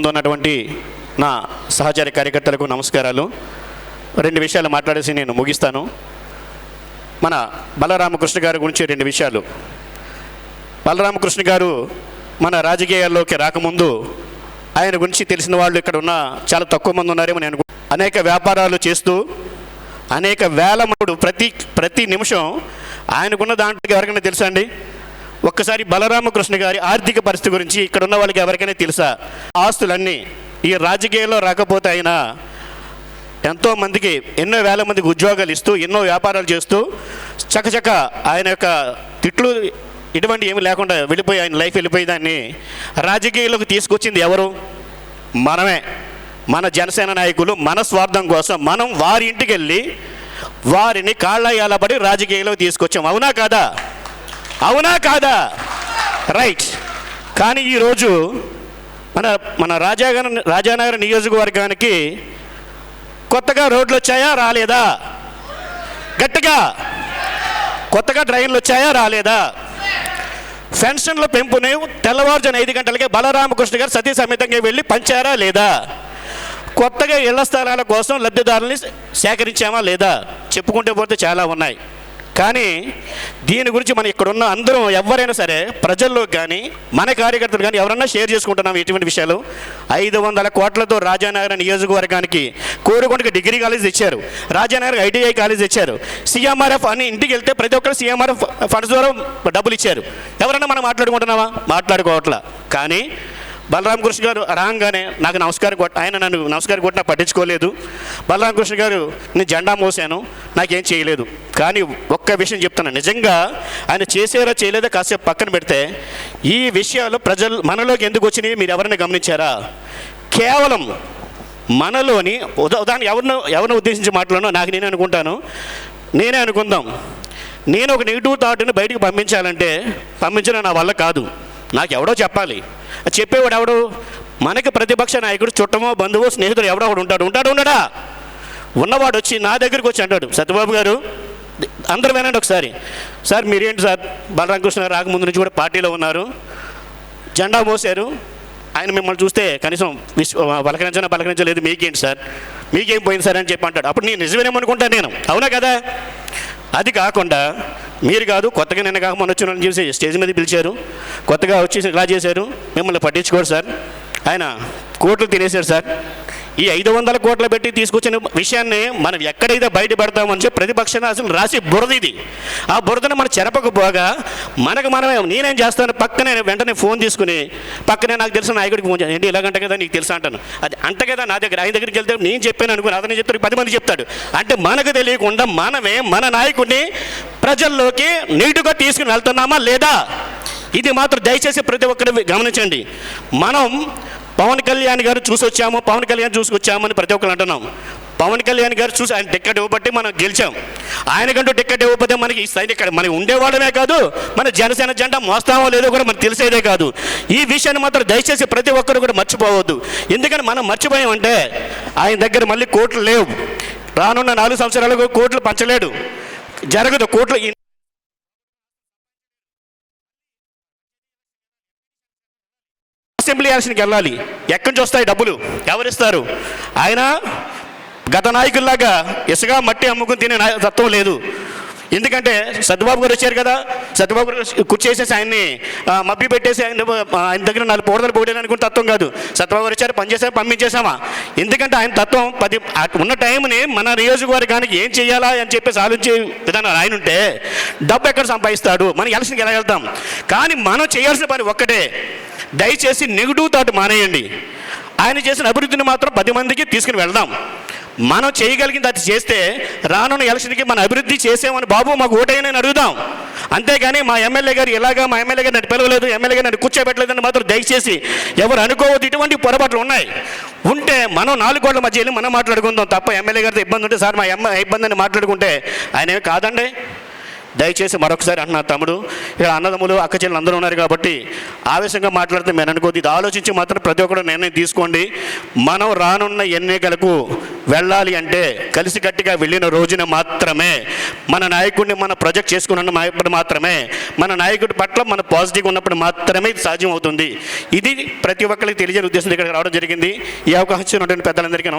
ఉన్నటువంటి నా సహచారి కార్యకర్తలకు నమస్కారాలు. రెండు విషయాలు మాట్లాడేసి నేను ముగిస్తాను. మన బలరామకృష్ణ గారి గురించి రెండు విషయాలు. బలరామకృష్ణ గారు మన రాజకీయాల్లోకి రాకముందు ఆయన గురించి తెలిసిన వాళ్ళు ఇక్కడ ఉన్న చాలా తక్కువ మంది ఉన్నారేమో నేను అనేక వ్యాపారాలు చేస్తూ అనేక వేల మూడు ప్రతి ప్రతి నిమిషం ఆయనకున్న దాంట్లో ఎవరికైనా తెలుసా అండి? ఒక్కసారి బలరామకృష్ణ గారి ఆర్థిక పరిస్థితి గురించి ఇక్కడ ఉన్న వాళ్ళకి ఎవరికైనా తెలుసా? ఆస్తులన్నీ ఈ రాజకీయాల్లో రాకపోతే ఆయన ఎంతోమందికి ఎన్నో వేల మందికి ఉద్యోగాలు ఇస్తూ ఎన్నో వ్యాపారాలు చేస్తూ చకచక ఆయన యొక్క తిట్లు ఇటువంటి ఏమి లేకుండా వెళ్ళిపోయి ఆయన లైఫ్ వెళ్ళిపోయి దాన్ని రాజకీయాల్లోకి తీసుకొచ్చింది ఎవరు? మనమే. మన జనసేన నాయకులు మన స్వార్థం కోసం మనం వారి ఇంటికి వెళ్ళి వారిని కాళ్ళ ఏలబడి రాజకీయాల్లోకి తీసుకొచ్చాం. అవునా కాదా? అవునా కాదా? రైట్ కానీ ఈరోజు మన మన రాజాగర్ రాజానగర్ నియోజకవర్గానికి కొత్తగా రోడ్లు వచ్చాయా రాలేదా? గట్టిగా. కొత్తగా డ్రైన్లు వచ్చాయా రాలేదా? పెన్షన్ల పెంపుని తెల్లవారుజాను ఐదు గంటలకే బలరామకృష్ణ గారు సతీ సమేతంగా వెళ్ళి పంచారా లేదా? కొత్తగా ఇళ్ళ స్థలాల కోసం లబ్ధిదారుల్ని సేకరించామా లేదా? చెప్పుకుంటే పోతే చాలా ఉన్నాయి. కానీ దీని గురించి మనం ఇక్కడున్న అందరం ఎవరైనా సరే ప్రజల్లో కానీ మన కార్యకర్తలు కానీ ఎవరన్నా షేర్ చేసుకుంటున్నాం ఎటువంటి విషయాలు. ఐదు వందల కోట్లతో రాజానగర్ నియోజకవర్గానికి కోరుకొండకి డిగ్రీ కాలేజ్ ఇచ్చారు రాజానగర్ ఐటీఐ కాలేజ్ ఇచ్చారు సీఎంఆర్ఎఫ్ అని ఇంటికి వెళ్తే ప్రతి ఒక్కరు సీఎంఆర్ఎఫ్ ఫండ్స్ ద్వారా డబ్బులు ఇచ్చారు. ఎవరైనా మనం మాట్లాడుకుంటున్నామా? మాట్లాడుకోవట్లా. కానీ బలరామ కృష్ణ గారు రాగానే నాకు నమస్కారం కొట్ట ఆయన నన్ను నమస్కారం కొట్టినా పట్టించుకోలేదు. బలరామ కృష్ణ గారు నేను జెండా మోసాను నాకేం చేయలేదు. కానీ ఒక్క విషయం చెప్తాను నిజంగా ఆయన చేసేలా చేయలేదో? కాసేపు పక్కన పెడితే ఈ విషయాలు ప్రజలు మనలోకి ఎందుకు వచ్చినాయి? మీరు ఎవరైనా గమనించారా? కేవలం మనలోని ఉదా ఉదాహరణ ఎవరినో ఎవరిని ఉద్దేశించి మాట్లాడనో నాకు నేనే అనుకుంటాను. నేనే అనుకుందాం. నేను ఒక నెగిటివ్ థాట్ని బయటికి పంపించాలంటే పంపించడం నా వల్ల కాదు. నాకు ఎవడో చెప్పాలి. అది చెప్పేవాడు ఎవడు మనకి ప్రతిపక్ష నాయకుడు చుట్టమో బంధువు స్నేహితుడు ఎవడో ఒకడు ఉంటాడు. ఉంటాడు ఉండడా? ఉన్నవాడు వచ్చి నా దగ్గరికి వచ్చి అంటాడు సత్యబాబు గారు అందరూ వినండి ఒకసారి. సార్ మీరేంటి సార్? బలరామకృష్ణ రాకముందు నుంచి కూడా పార్టీలో ఉన్నారు. జెండా మోసారు ఆయన మిమ్మల్ని చూస్తే కనీసం విశ్వ పలకరించనా పలకరించలేదు. మీకేంటి సార్? మీకేం పోయింది సార్? అని చెప్పి అంటాడు. అప్పుడు నేను నిజమేనేమనుకుంటాను నేను. అవునా కదా? అది కాకుండా మీరు కాదు కొత్తగా నిన్న కాక మొన్న వచ్చిన వాళ్ళని చూసి స్టేజ్ మీద పిలిచారు. కొత్తగా వచ్చేసి ఇలా చేశారు. మిమ్మల్ని పట్టించుకోరు సార్. ఆయన కోట్లు తినేశారు సార్. ఈ ఐదు వందల కోట్లు పెట్టి తీసుకొచ్చిన విషయాన్ని మనం ఎక్కడైతే బయటపెడతామని చెప్పి ప్రతిపక్ష అసలు రాసి బురద ఇది. ఆ బురదను మనం చెరపకపోగా మనకు మనమే నేనేం చేస్తాను? పక్కనే వెంటనే ఫోన్ తీసుకుని పక్కనే నాకు తెలిసిన నాయకుడికి ఫోన్ చేయాలి ఏంటి ఇలాగంట కదా నీకు తెలుసా అంటాను. అది అంట కదా నా దగ్గర ఆయన దగ్గరికి వెళ్తే నేను చెప్పాను అనుకుని అతనే చెప్తాడు పది మంది చెప్తాడు. అంటే మనకు తెలియకుండా మనమే మన నాయకుడిని ప్రజల్లోకి నీటుగా తీసుకుని వెళ్తున్నామా లేదా? ఇది మాత్రం దయచేసి ప్రతి ఒక్కరు గమనించండి. మనం పవన్ కళ్యాణ్ గారు చూసి వచ్చాము పవన్ కళ్యాణ్ చూసుకొచ్చామని ప్రతి ఒక్కరు అంటున్నాం. పవన్ కళ్యాణ్ గారు చూసి ఆయన టిక్కెట్ ఇవ్వబట్టి మనం గెలిచాం. ఆయనకంటూ టిక్కెట్ ఇవ్వకపోతే మనకి ఈ సైనిక మనకి ఉండేవాడమే కాదు మన జనసేన జెండా మోస్తామో లేదో కూడా మనకు తెలిసేదే కాదు. ఈ విషయాన్ని మాత్రం దయచేసి ప్రతి ఒక్కరు కూడా మర్చిపోవద్దు. ఎందుకని మనం మర్చిపోయామంటే ఆయన దగ్గర మళ్ళీ కోట్లు లేవు. రానున్న నాలుగు సంవత్సరాలకు కోట్లు పంచలేడు. జరగదు కోట్లు ఈ అసెంబ్లీ ఎలక్షన్కి వెళ్ళాలి. ఎక్కడి నుంచి వస్తాయి డబ్బులు? ఎవరిస్తారు? ఆయన గత నాయకుల్లాగా ఇసుక మట్టి అమ్ముకుని తినే తత్వం లేదు. ఎందుకంటే సత్యబాబు గారు వచ్చారు కదా? సత్యబాబు గారు కూర్చేసేసి ఆయన్ని మబ్బి పెట్టేసి ఆయన ఆయన దగ్గర నాలుగు పోడలు పోడేది అనుకున్న తత్వం కాదు. సత్యబాబు గారు వచ్చారు పనిచేసారు పంపించేసామా ఎందుకంటే ఆయన తత్వం పది ఉన్న టైంని మన నియోజకవర్గానికి ఏం చేయాలా అని చెప్పేసి ఆలోచించే విధానం ఆయన ఉంటే డబ్బు ఎక్కడ సంపాదిస్తాడు? మనం ఎలక్షన్కి ఎలా వెళ్తాం? కానీ మనం చేయాల్సిన పని ఒక్కటే. దయచేసి నెగిటివ్ థాట్ మానేయండి. ఆయన చేసిన అభివృద్ధిని మాత్రం పది మందికి తీసుకుని వెళ్దాం. మనం చేయగలిగింది అది చేస్తే రానున్న ఎలక్షన్కి మన అభివృద్ధి చేసామని బాబు మాకు ఓటైనా అడుగుదాం. అంతేగాని మా ఎమ్మెల్యే గారు ఇలాగా మా ఎమ్మెల్యే గారు నన్ను పిలవలేదు ఎమ్మెల్యే గారు నన్ను కూర్చోబెట్టలేదని మాత్రం దయచేసి ఎవరు అనుకోవద్దు ఇటువంటి పొరపాట్లు ఉన్నాయి. ఉంటే మనం నాలుగు కోట్ల మధ్య వెళ్ళి మనం మాట్లాడుకుందాం తప్ప ఎమ్మెల్యే గారితో ఇబ్బంది ఉంటే సార్ మా ఎమ్మ ఇబ్బంది అని మాట్లాడుకుంటే ఆయన కాదండి? దయచేసి మరొకసారి అంటున్నా తమ్ముడు ఇక్కడ అన్నదమ్ములు అక్క చెల్లెలు అందరూ ఉన్నారు కాబట్టి ఆవేశంగా మాట్లాడితే మేము అనుకోద్ది ఇది ఆలోచించి మాత్రం ప్రతి ఒక్కరు నిర్ణయం తీసుకోండి. మనం రానున్న ఎన్నికలకు వెళ్ళాలి అంటే కలిసికట్టుగా వెళ్ళిన రోజున మాత్రమే మన నాయకుడిని మన ప్రొజెక్ట్ చేసుకున్నప్పుడు మాత్రమే మన నాయకుడి పట్ల మన పాజిటివ్ ఉన్నప్పుడు మాత్రమే ఇది సాధ్యం అవుతుంది ఇది ప్రతి ఒక్కరికి తెలియజేసే ఉద్దేశం ఇక్కడ రావడం జరిగింది. ఈ అవకాశం ఉన్నటువంటి పెద్దలందరికీ